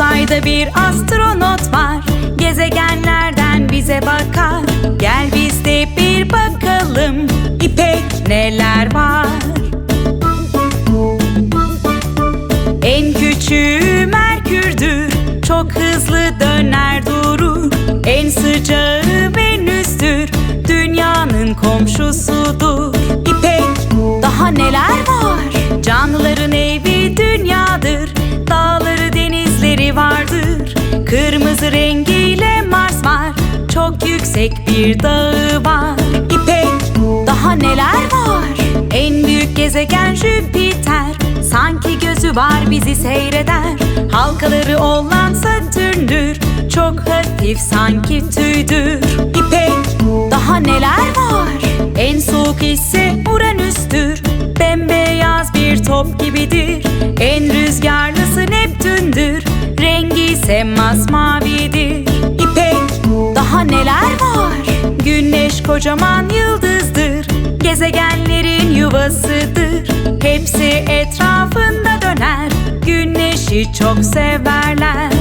Ayda bir astronot var. Gezegenlerden bize bakar. Gel biz de bir bakalım İpek neler var? En küçüğü Merkür'dür Çok hızlı Kırmızı rengiyle Mars var. Çok yüksek bir dağı var. İpek daha neler var? En büyük gezegen Jüpiter. Sanki gözü var bizi seyreder. Halkaları olan Satürn'dür Çok hafif sanki tüydür. İpek daha neler var? En soğuk ise Uranüs'tür. Bembeyaz bir top gibidir. En rüzgarlısı Neptün'dür. Rengi ise masmavidir İpek daha neler var? Güneş kocaman yıldızdır. Gezegenlerin yuvasıdır. Hepsi etrafında döner. Güneşi çok severler